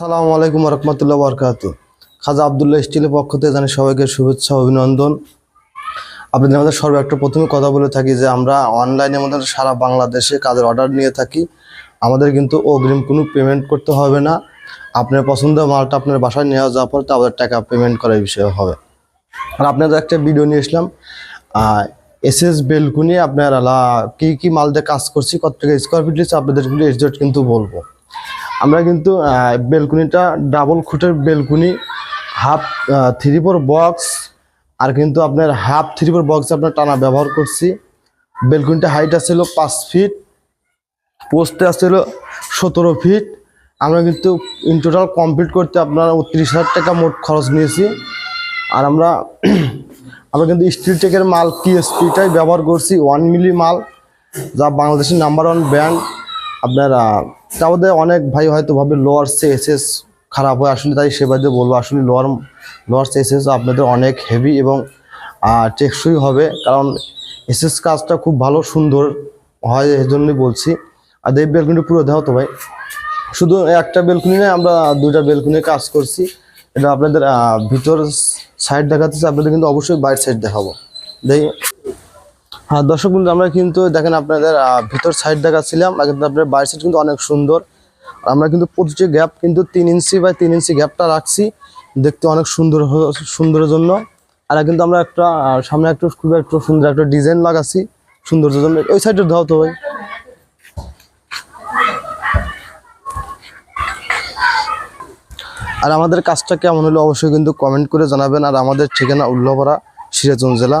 সালামু আলাইকুম রহমতুল্লাহ বরকাত। খাজা আবদুল্লাহ স্টিলের পক্ষ থেকে জানি সবাইকে শুভেচ্ছা, অভিনন্দন। আপনাদের আমাদের সর্ব একটা প্রথমে কথা বলে থাকি যে আমরা অনলাইনে আমাদের সারা বাংলাদেশে কাজের অর্ডার নিয়ে থাকি। আমাদের কিন্তু অগ্রিম কোনো পেমেন্ট করতে হবে না। আপনার পছন্দের মালটা আপনার বাসায় নিয়ে যাওয়ার পর তা আমাদের টাকা পেমেন্ট করার বিষয় হবে। আর আপনাদের একটা ভিডিও নিয়ে এসলাম এস এস বেলকুনি আপনার কি কি মাল দিয়ে কাজ করছি, কত টাকা স্কোয়ার ফিট লিখছে আপনাদের কিন্তু বলব। আমরা কিন্তু বেলকুনিটা double খুঁটের balcony half three four box আর কিন্তু আপনার হাফ থ্রি ফোর বক্স আপনার টানা ব্যবহার করছি। বেলকুনিটা হাইট আসছিল পাঁচ ফিট পোস্টে আসছিল সতেরো ফিট আমরা কিন্তু ইন টোটাল কমপ্লিট করতে আপনার উনত্রিশ হাজার টাকা মোট খরচ নিয়েছি। আর আমরা আমরা কিন্তু স্টিল টেকের মাল পিএসপিটাই ব্যবহার করছি ওয়ান মিলি মাল, যা বাংলাদেশের নাম্বার ওয়ান ব্র্যান্ড আপনার মধ্যে অনেক ভাই হয়তো ভাবে লোয়ার এসএস খারাপ হয়, আসলে তাই সেবাদে বলব, আসলে লোয়ার লোয়ার এসএস আপনাদের অনেক হেভি এবং টেকসই হবে। কারণ এসএস কাজটা খুব ভালো, সুন্দর হয় এই জন্যই বলছি। আর এই বেলকুনি পুরো দেওয়া তো ভাই। শুধু একটা বেলকুনি নয়, আমরা দুইটা বেলকুনি কাজ করছি। এটা আপনাদের ভিতর সাইড দেখাতেছে, আপনাদের কিন্তু অবশ্যই বাইরের সাইড দেখাবো। দেখি হ্যাঁ দর্শক বন্ধু, আমরা কিন্তু দেখেন আপনাদের ভিতর সাইড দেখাচ্ছিলাম কিন্তু আপনার বাইরের সাইড কিন্তু অনেক সুন্দর। আমরা কিন্তু প্রতিটি গ্যাপ কিন্তু তিন ইঞ্চি বাই তিন ইঞ্চি গ্যাপটা রাখছি, দেখতে অনেক সুন্দর সুন্দরের জন্য। আর কিন্তু আমরা একটা সামনে একটু খুব একটু সুন্দর একটা ডিজাইন লাগাচ্ছি সৌন্দর্যের জন্য। ওই সাইডে দাও তো ভাই। আর আমাদের কাজটা কেমন হলো অবশ্যই কিন্তু কমেন্ট করে জানাবেন। আর আমাদের ঠিকানা উল্লাপাড়া, সিরাজগঞ্জ জেলা।